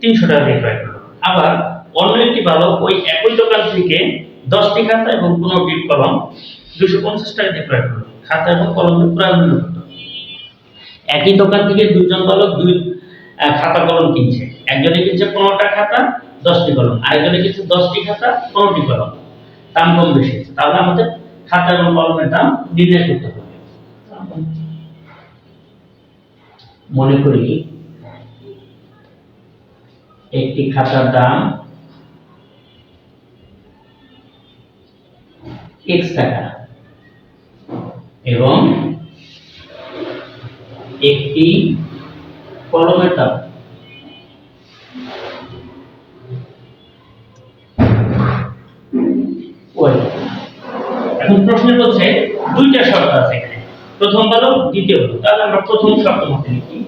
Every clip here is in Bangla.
তিনশো টাকা দিয়ে ক্রয় করল আবার অন্য একটি বালক ওই একই দোকান থেকে দশটি খাতা এবং পনেরোটি কলম দুশো পঞ্চাশ টাকা দিয়ে ক্রয় করল। খাতা এবং কলমের প্রায় মূল্য কত? একই দোকান থেকে দুজন বালক দুই খাতা কলম কিনছে। একজনে কিনছে পনেরোটা খাতা, দশটি কলম। আরেকজনে কিনছে দশটি খাতা, পনেরোটি কলম। দাম কম বেশি। তাহলে আমাদের খাতা এবং কলমের দাম নির্ণয় করতে হবে। মনে করি একটি খাতার দাম এক্স টাকা এবং একটি কলমের দাম। এখন প্রশ্নে বলছে দুইটা শর্ত আছে এখানে। প্রথম দ্বিতীয় তাহলে আমরা প্রথম শর্ত মতে লিখি।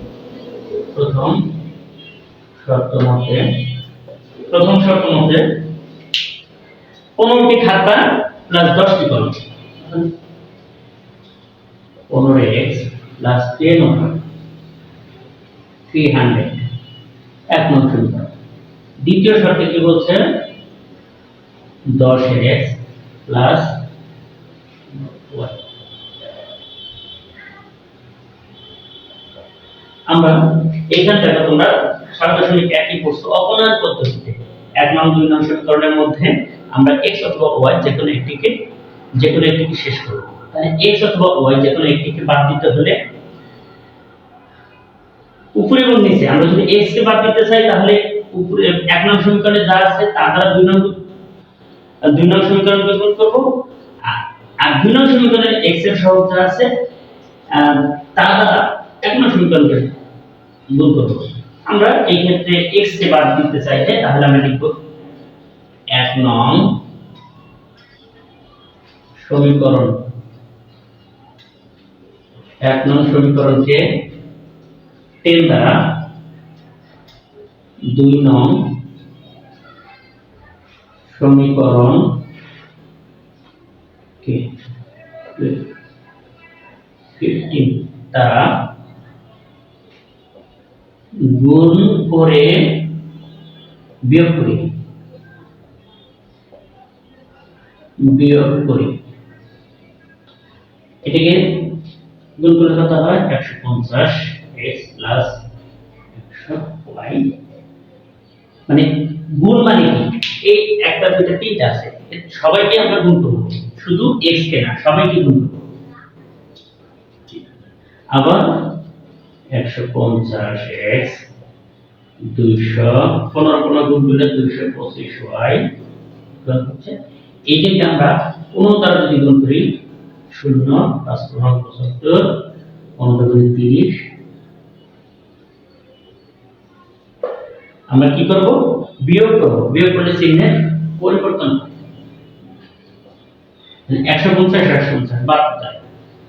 প্রথম শর্ত মতে, প্রথম শর্ত মতে পনেরোটি খাতা প্লাস দশটি কলম। পনেরো x plus ten three hundred এক নম্বর দ্বিতীয় শর্তে কি বলছে? দশ এক্স প্লাস আমরা এখান থেকে তোমরা সাত দশমিক একই পড়ছো অপনয়ন পদ্ধতিতে। এক নং দুই নং সমীকরণের মধ্যে আমরা এক্স অথবা ওয়াই যে কোনো একটিকে যে কোনো একটিকে শেষ করব। তাহলে এক্স অথবা ওয়াই যে কোনো একটিকে বাদ দিতে হলে উপরে এবং নিচে, আমরা যদি এক্স কে বাদ দিতে চাই, তাহলে উপরে এক নং সমীকরণে যা আছে, তা দ্বারা দুই নং দুই নং সমীকরণ গুণ করব। আর- দুই নং সমীকরণে এক্সের সহগ যা আছে তা দ্বারা এক নং সমীকরণকে গুণ করব। আমরা এই ক্ষেত্রে এক্স কে বাদ দিতে চাইলে তাহলে আমরা লিখব এক নং সমীকরণ। এক নং সমীকরণকে টেন দ্বারা দুই নং সমীকরণ কে ফিফটিন দ্বারা গুণ করে বিয়োগ করি। বিয়োগ করি। এটাকে গুণ করে কত হয়? একশো পঞ্চাশ এক্স প্লাস একশো ওয়াই মানে গুণ মানে কি? এই একটা, দুইটা, তিনটা আছে। সবাইকে আমরা গুণ করব। শুধু এক্স কে না, সবাইকে গুণ করব। আবার একশো গুণ গুণ হচ্ছে আমরা দ্বারা যদি গুণ করি দুই তিরিশ। আমরা কি করব? বিয়োগ করব। বিয়োগ করলে পরিবর্তন একশো পঞ্চাশ একশো পঞ্চাশ বাদ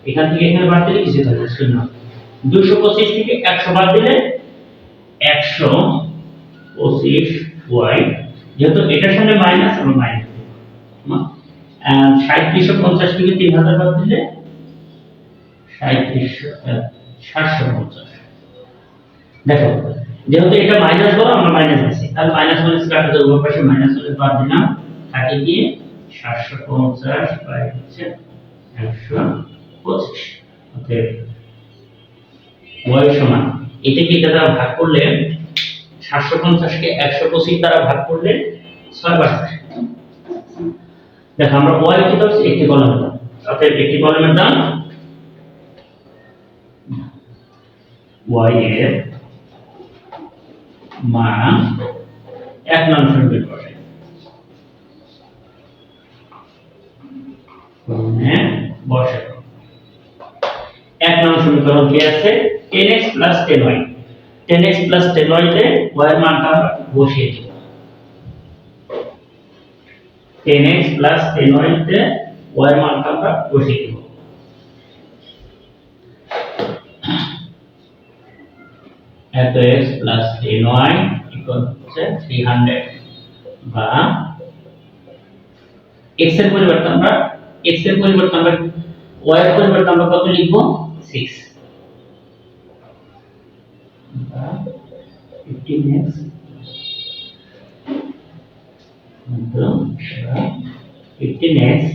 এখান থেকে এখানে কিছু থাকবে শূন্য। দুশো পঁচিশ থেকে একশো বাদ দিলে একশো পঁচিশ যেহেতু এটার সামনে মাইনাস, আমরা মাইনাস সাঁত্রিশশো পঞ্চাশ থেকে তিন হাজার বাদ দিলে সাঁত্রিশশো সাতশো পঞ্চাশ। দেখো, যেহেতু এটা মাইনাস বলো আমরা মাইনাস আছি তাহলে মাইনাস মাইনাস কাটে? দেবো উভয় পাশে মাইনাস মাইনাস বাদ দিলাম। থাকে গিয়ে সাতশো পঞ্চাশ বাই হচ্ছে একশো পঁচিশ। অতএব ওয়াই সমান। এটাকে এটা দ্বারা ভাগ করলে সাতশো পঞ্চাশকে একশো পঁচিশ দ্বারা ভাগ করলে ছয় বার দেখো, আমরা ওয়াই কি ধরছি একটি কলমের দাম। অতএব একটি কলমের দাম ওয়াই এর মান এক নং সমীকরণে ক্রমে বসাবো এক নং সমীকরণ কি আছে? 10x 10y ten x plus ten ওয়াইতে y এর মানটা আমরা বসিয়ে দেব টেন এক্স প্লাস টেন ওয়াইতে ওয়াই এর মানটা বসিয়ে দেব এত x plus ten y equal হচ্ছে থ্রি হান্ড্রেড বা এক্সের পরিবর্তে আমরা এক্সের পরিবর্তে আমরা ওয়াই এর পরিবর্তে আমরা কত লিখব? Six fifteen x fifteen x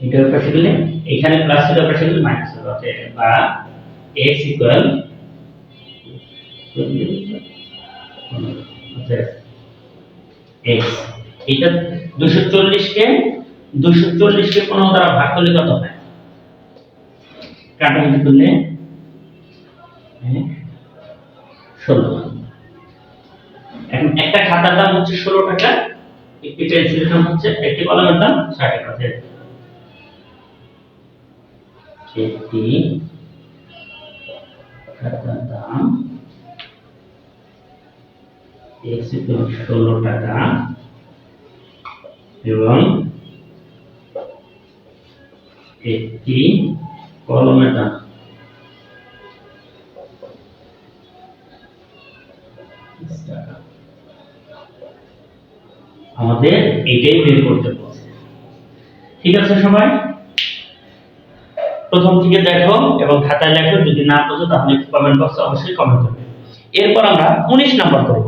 এটার পাশে গেলে এখানে প্লাস এর পাশে গেলে মাইনাস হবে বা x ইকুয়াল x এটা 240 কে 240 কে 15 দ্বারা ভাগ করলে কত হয়? কাটাকুটি করলে এখন একটা খাতার দাম হচ্ছে ষোলো টাকা, একটি পেন্সিলের দাম হচ্ছে, একটি কলমের দাম ষাট টাকা। একটি খাতার দাম ষোলো টাকা, এবং একটি কলমের দাম আমাদের এটাই বের করতে বলছে ঠিক আছে সবাই? প্রথম থেকে দেখো এবং খাতায় লেখো, যদি না বোঝো তাহলে কমেন্ট বক্সে অবশ্যই কমেন্ট করবে। এরপর আমরা উনিশ নাম্বার করব।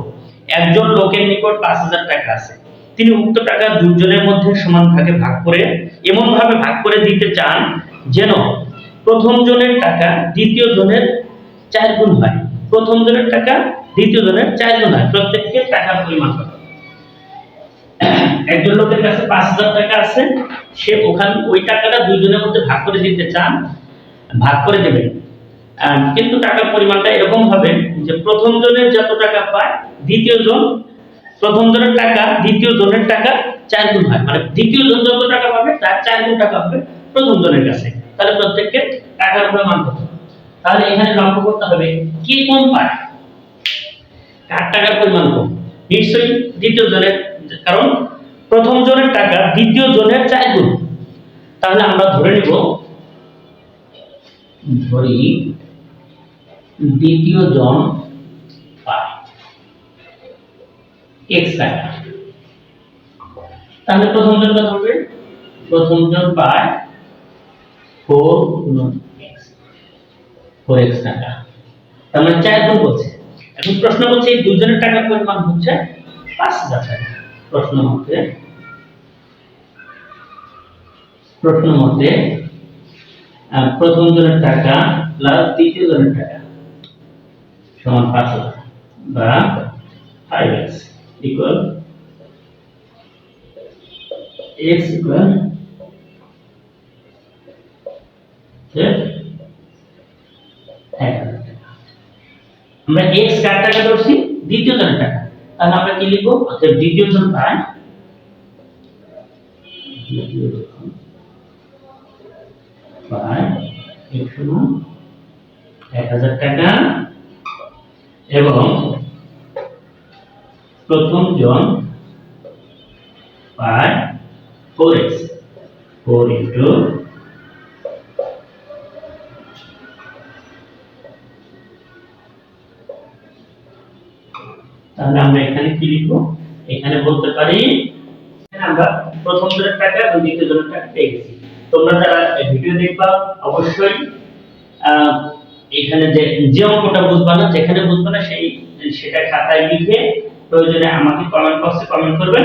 একজন লোকের নিকট পাঁচ হাজার টাকা আছে। তিনি উক্ত টাকা দুজনের মধ্যে সমান ভাগে ভাগ করে, এমন ভাবে ভাগ করে দিতে চান যেন প্রথম জনের টাকা দ্বিতীয় জনের চার গুণ হয়। প্রথম জনের টাকা দ্বিতীয় জনের চার গুণ হয়, প্রত্যেককে টাকার পরিমাণ একজন লোকের কাছে পাঁচ হাজার টাকা আছে, সে ওখান, ওই টাকাটা দুইজনের মধ্যে ভাগ করে দিতে চান, ভাগ করে দেবেন। কিন্তু টাকার পরিমাণটা এরকম হবে যে প্রথম জনের যত টাকা পায়, দ্বিতীয় জন, প্রথম জনের টাকা, দ্বিতীয় জনের টাকা চার গুণ হয়। মানে দ্বিতীয় জন যত টাকা পাবে, তার চার গুণ টাকা হবে প্রথম জনের কাছে। তাহলে প্রত্যেককে টাকার পরিমাণ কত? তাহলে এখানে লক্ষ্য করতে হবে, কে কম পায়? কার টাকার পরিমাণ কম? নিশ্চয়ই দ্বিতীয় জনের, কারণ প্রথম জনের টাকা দ্বিতীয় জনের চার গুণ। তাহলে আমরা ধরে নিব, ধরি দ্বিতীয় জন তাহলে প্রথম জন কত হবে? প্রথম জন পায় ফোর ফোর এক্স টাকা। তার মানে চার গুণ বলছে এখন প্রশ্ন বলছে, এই দুজনের টাকার পরিমাণ হচ্ছে পাঁচ হাজার টাকা। প্রশ্ন মতে প্রশ্ন মতে প্রথম জনের টাকা প্লাস দ্বিতীয় জনের টাকা সমান পাঁচ হাজার বা five x equal x equal এক হাজার টাকা আমরা এক্স কার টাকা ধরছি দ্বিতীয় জনের টাকা। তাহলে আমরা কি লিখব? অর্থাৎ দ্বিতীয় জন পায়। এক হাজার টাকা। এবং প্রথম জন পায় ফোর এক্স ফোর ইন্টু তাহলে আমরা এখানে কি লিখব? এখানে বলতে পারি, আমরা প্রথম জনের টাকা এবং দ্বিতীয় জনের টাকা পেয়ে গেছি। তোমরা যারা ভিডিও দেখবা, অবশ্যই এখানে যে যে অঙ্কটা বুঝবা না, যেখানে বুঝবা না, সেই, সেটা খাতায় লিখে প্রয়োজনে আমাকে কমেন্ট বক্সে কমেন্ট করবেন।